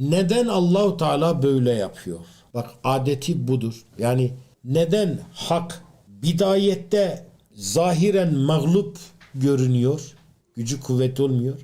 Neden Allahu Teala böyle yapıyor? Bak adeti budur. Yani neden hak bidayette zahiren mağlup görünüyor? Gücü kuvveti olmuyor.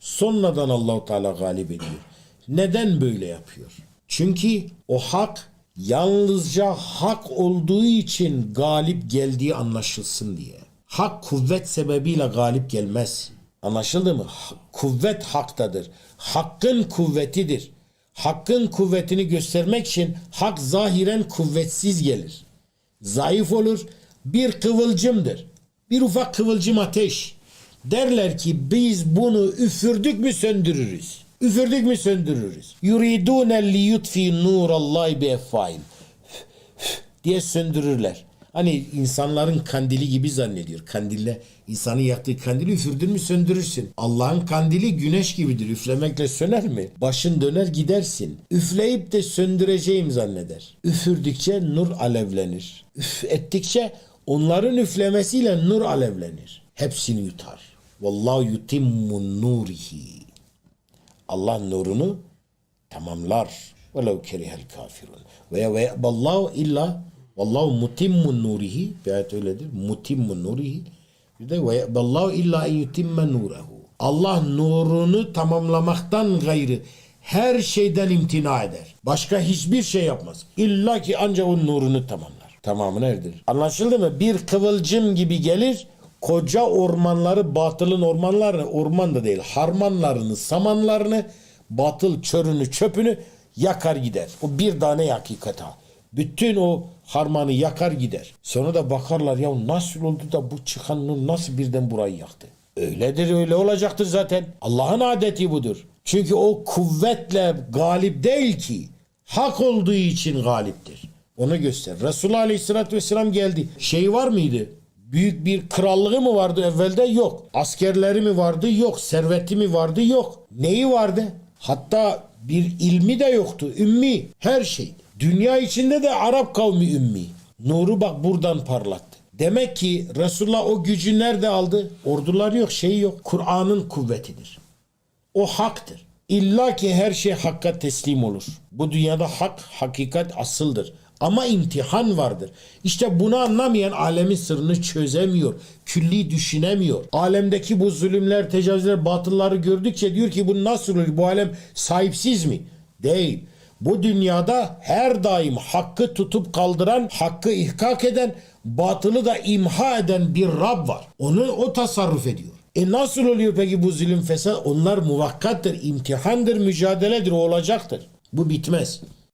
Sonradan Allahu Teala galip ediyor. Neden böyle yapıyor? Çünkü o hak yalnızca hak olduğu için galip geldiği anlaşılsın diye. Hak kuvvet sebebiyle galip gelmez. Anlaşıldı mı? Kuvvet haktadır. Hakkın kuvvetidir. Hakkın kuvvetini göstermek için hak zahiren kuvvetsiz gelir. Zayıf olur. Bir kıvılcımdır. Bir ufak kıvılcım ateş. Derler ki biz bunu üfürdük mü söndürürüz. Üfürdük mü söndürürüz. Yuridune li yutfi nurallahi bi effaim diye söndürürler. Hani insanların kandili gibi zannediyor. Kandille insanın yaktığı kandili üfürdün mü söndürürsün. Allah'ın kandili güneş gibidir. Üflemekle söner mi? Başın döner gidersin. Üfleyip de söndüreceğim zanneder. Üfürdükçe nur alevlenir. Üf ettikçe onların üflemesiyle nur alevlenir. Hepsini yutar. Vallahu yutimmun nurihi. Allah nurunu tamamlar. Velev kerihel kafirun. Ve ve ballahu illa vallahu mutimmun nurihi. Bir ayet öyledir. Mutimmun nurihi. Bir de ve ballahu illa en yutimme nurehu. Allah nurunu tamamlamaktan gayrı her şeyden imtina eder. Başka hiçbir şey yapmaz. İlla ki ancak o nurunu tamamlar. Tamamını erdirir. Anlaşıldı mı? Bir kıvılcım gibi gelir koca ormanları batılın ormanlarını orman da değil harmanlarını samanlarını batıl çörünü çöpünü yakar gider. O bir tane hakikata. Bütün o harmanı yakar gider. Sonra da bakarlar ya nasıl oldu da bu çıkan nur nasıl birden burayı yaktı? Öyledir öyle olacaktır zaten. Allah'ın adeti budur. Çünkü o kuvvetle galip değil ki. Hak olduğu için galiptir. Onu göster. Resulullah Aleyhisselatü Vesselam geldi. Şey var mıydı? Büyük bir krallığı mı vardı evvelde? Yok. Askerleri mi vardı? Yok. Serveti mi vardı? Yok. Neyi vardı? Hatta bir ilmi de yoktu. Ümmi. Her şey. Dünya içinde de Arap kavmi ümmi. Nuru bak buradan parlattı. Demek ki Resulullah o gücü nerede aldı? Ordular yok, şey yok. Kur'an'ın kuvvetidir. O haktır. İlla ki her şey hakka teslim olur. Bu dünyada hak, hakikat asıldır. Ama imtihan vardır. İşte bunu anlamayan alemin sırrını çözemiyor. Külli düşünemiyor. Alemdeki bu zulümler, tecavüzler, batılları gördükçe diyor ki bu nasıl olur? Bu alem sahipsiz mi? Değil. Bu dünyada her daim hakkı tutup kaldıran, hakkı ihkak eden, batılı da imha eden bir Rab var. Onu o tasarruf ediyor. E nasıl oluyor peki bu zulüm fesat? Onlar muvakkattır, imtihandır, mücadeledir, o olacaktır. Bu bitmez.